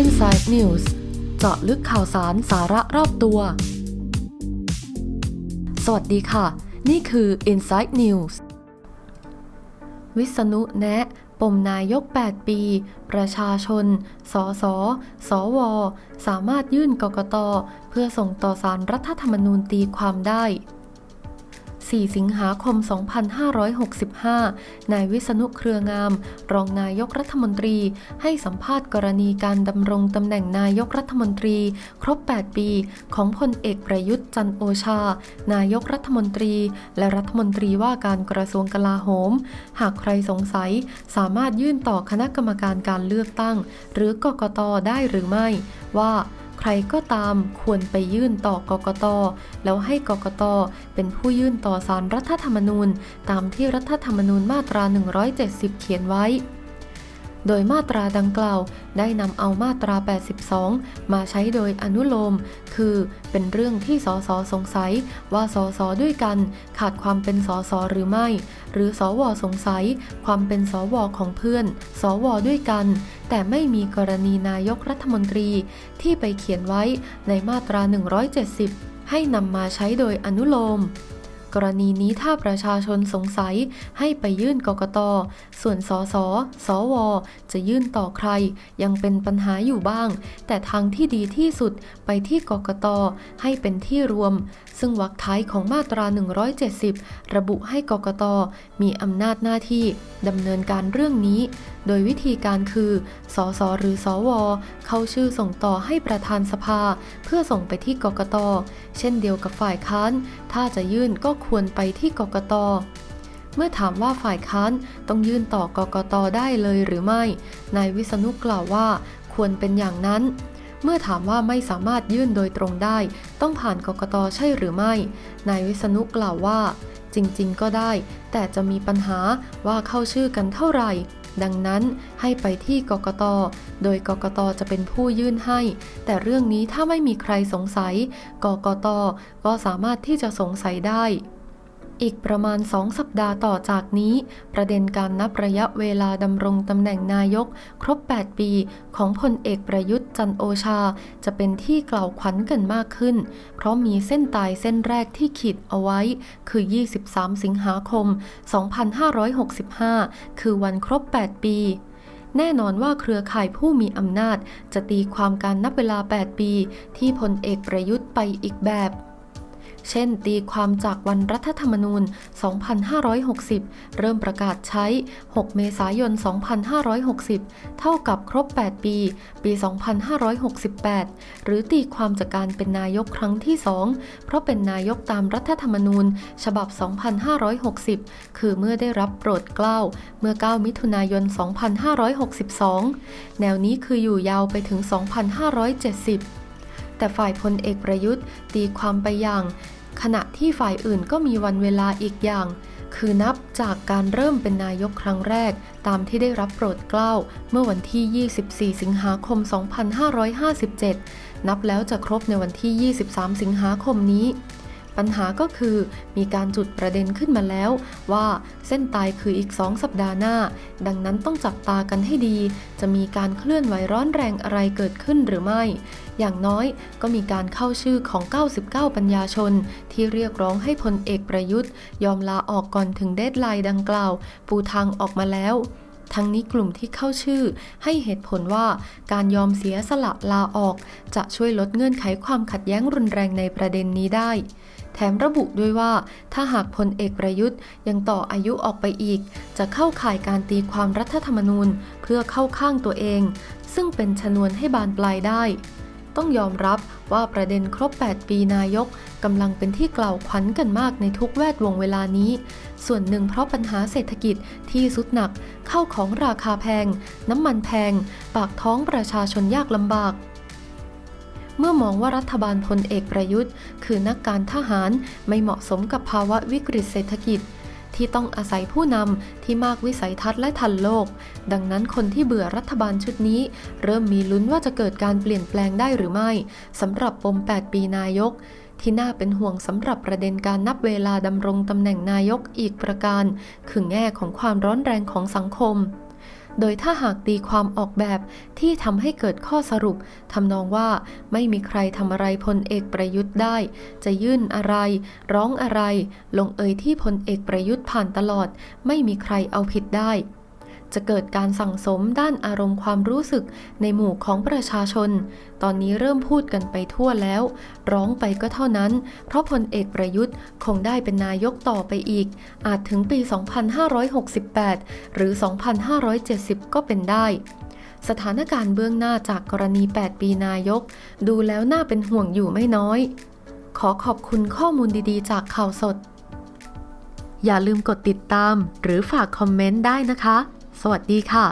Inside News เจาะลึกข่าวสารสาระรอบตัว สวัสดีค่ะ นี่คือ Inside News วิษณุแนะปมนายก 8 ปี ประชาชน สส สว สามารถยื่นกกต เพื่อส่งต่อสารรัฐธรรมนูญตีความได้ 4 สิงหาคม 2565 นายวิษณุเครืองาม รองนายกรัฐมนตรี ให้สัมภาษณ์กรณีการดำรงตำแหน่งนายกรัฐมนตรี ครบ 8 ปี ของพลเอกประยุทธ์จันโอชา นายกรัฐมนตรี และรัฐมนตรีว่าการกระทรวงกลาโหม หากใครสงสัยสามารถยื่นต่อคณะกรรมการการเลือกตั้ง หรือกกตได้หรือไม่ว่า ใครก็ตามควรไปยื่นต่อกกต แล้วให้กกต เป็นผู้ยื่นต่อสารรัฐธรรมนูญ ตามที่รัฐธรรมนูญมาตรา 170 เขียนไว้ โดยมาตราดังกล่าว ได้นำเอามาตรา 82 มาใช้โดยอนุโลม คือเป็นเรื่องที่สสสงสัยว่าสสด้วยกัน ขาดความเป็นสสหรือไม่ หรือสวสงสัย ความเป็นสวของเพื่อน สวด้วยกัน แต่ไม่มีกรณีนายกรัฐมนตรีที่ไปเขียนไว้ในมาตรา 170 ให้นำมาใช้โดยอนุโลม กรณีนี้ถ้าประชาชนสงสัยให้ไปยื่นกกต ส่วนสสสว จะยื่นต่อใคร ยังเป็นปัญหาอยู่บ้าง แต่ทางที่ดีที่สุดไปที่กกต ให้เป็นที่รวม ซึ่งวรรคท้ายของมาตรา 170 ระบุให้กกต มีอำนาจหน้าที่ดำเนินการเรื่องนี้ โดยวิธีการคือ สสหรือสว เข้าชื่อส่งต่อให้ประธานสภา เพื่อส่งไปที่กกต เช่นเดียวกับฝ่ายค้าน ถ้าจะยื่นก็ควรไปที่กกต เมื่อถามว่าฝ่ายค้านต้องยื่นต่อกกตได้เลยหรือไม่ นายวิษณุกล่าวว่า ควรเป็นอย่างนั้นเมื่อถามว่าไม่สามารถยื่นโดยตรงได้ ต้องผ่านกกตใช่หรือไม่ นายวิษณุกล่าวว่า จริง ๆ ก็ได้ แต่จะมีปัญหาว่าเข้าชื่อกันเท่าไหร่ ดังนั้นให้ไปที่กกต โดยกกตจะเป็นผู้ยื่นให้ แต่เรื่องนี้ถ้าไม่มีใครสงสัย กกต ก็สามารถที่จะสงสัยได้ อีกประมาณ2สัปดาห์ต่อจากนี้ ประเด็นการนับระยะเวลาดำรงตำแหน่งนายก ครบ 8 ปี ของพลเอกประยุทธ์จันโอชา จะเป็นที่กล่าวขวัญกันมากขึ้น เพราะมีเส้นตายเส้นแรกที่ขีดเอาไว้ คือ 23 สิงหาคม 2565 คือวันครบ 8 ปีแน่นอนว่าเครือข่ายผู้มีอำนาจ จะตีความการนับเวลา 8 ปี ที่พลเอกประยุทธ์ไปอีกแบบ เช่น ตีความจากวันรัฐธรรมนูญ 2560 เริ่มประกาศใช้ 6 เมษายน 2560 เท่ากับครบ 8 ปี ปี 2568 หรือตีความจากการเป็นนายกครั้งที่ 2 เพราะเป็นนายกตามรัฐธรรมนูญ ฉบับ 2560 คือเมื่อได้รับโปรดเกล้า เมื่อ 9 มิถุนายน 2562 แนวนี้คืออยู่ยาวไปถึง 2570 แต่ฝ่ายพลเอกประยุทธ์ตีความไปอย่าง ขณะที่ฝ่ายอื่นก็มีวันเวลาอีกอย่าง คือนับจากการเริ่มเป็นนายกครั้งแรก ตามที่ได้รับโปรดเกล้า เมื่อวันที่ 24 สิงหาคม 2557 นับแล้วจะครบในวันที่ 23 สิงหาคมนี้ ปัญหาก็คือมีการจุดประเด็นขึ้นมาแล้ว ว่าเส้นตายคืออีก 2 สัปดาห์หน้า ดังนั้นต้องจับตากันให้ดี จะมีการเคลื่อนไหวร้อนแรงอะไรเกิดขึ้นหรือไม่ อย่างน้อยก็มีการเข้าชื่อของ 99 ปัญญาชน ที่เรียกร้องให้พลเอกประยุทธ์ ยอมลาออกก่อนถึงเดทไลน์ดังกล่าว ปูทางออกมาแล้ว ทั้งนี้กลุ่มที่เข้าชื่อ ให้เหตุผลว่าการยอมเสียสละลาออก จะช่วยลดเงื่อนไขความขัดแย้งรุนแรงในประเด็นนี้ได้ แถมระบุด้วยว่า ถ้าหากพลเอกประยุทธ์ยังต่ออายุออกไปอีก จะเข้าข่ายการตีความรัฐธรรมนูญ เพื่อเข้าข้างตัวเอง ซึ่งเป็นชนวนให้บานปลายได้ ต้องยอมรับว่าประเด็นครบ 8 ปีนายกกำลังเป็นที่กล่าวขวัญกันมากในทุกแวดวงเวลานี้ ส่วนหนึ่งเพราะปัญหาเศรษฐกิจที่สุดหนัก เข้าของราคาแพง น้ำมันแพง ปากท้องประชาชนยากลำบากเมื่อมองว่ารัฐบาลพลเอกประยุทธ์ คือนักการทหารไม่เหมาะสมกับภาวะวิกฤตเศรษฐกิจ ที่ต้องอาศัยผู้นำที่มากวิสัยทัศน์และทันโลก ดังนั้นคนที่เบื่อรัฐบาลชุดนี้ เริ่มมีลุ้นว่าจะเกิดการเปลี่ยนแปลงได้หรือไม่สำหรับปม 8 ปีนายกที่น่าเป็นห่วงสำหรับประเด็นการนับเวลาดำรงตำแหน่งนายกอีกประการ คือแง่ของความร้อนแรงของสังคม โดยถ้าหากตีความออกแบบที่ทำให้เกิดข้อสรุปทำนองว่าไม่มีใครทำอะไรพลเอกประยุทธ์ได้ จะยื่นอะไร ร้องอะไร ลงเอยที่พลเอกประยุทธ์ผ่านตลอด ไม่มีใครเอาผิดได้ จะเกิดการสั่งสมด้านอารมณ์ความรู้สึกในหมู่ของประชาชน ตอนนี้เริ่มพูดกันไปทั่วแล้ว ร้องไปก็เท่านั้น เพราะพลเอกประยุทธ์คงได้เป็นนายกต่อไปอีก อาจถึงปี 2568 หรือ 2570 ก็เป็นได้สถานการณ์เบื้องหน้าจากกรณี 8 ปีนายก ดูแล้วน่าเป็นห่วงอยู่ไม่น้อย ขอขอบคุณข้อมูลดีๆ จากข่าวสด อย่าลืมกดติดตาม หรือฝากคอมเมนต์ได้นะคะ สวัสดีค่ะ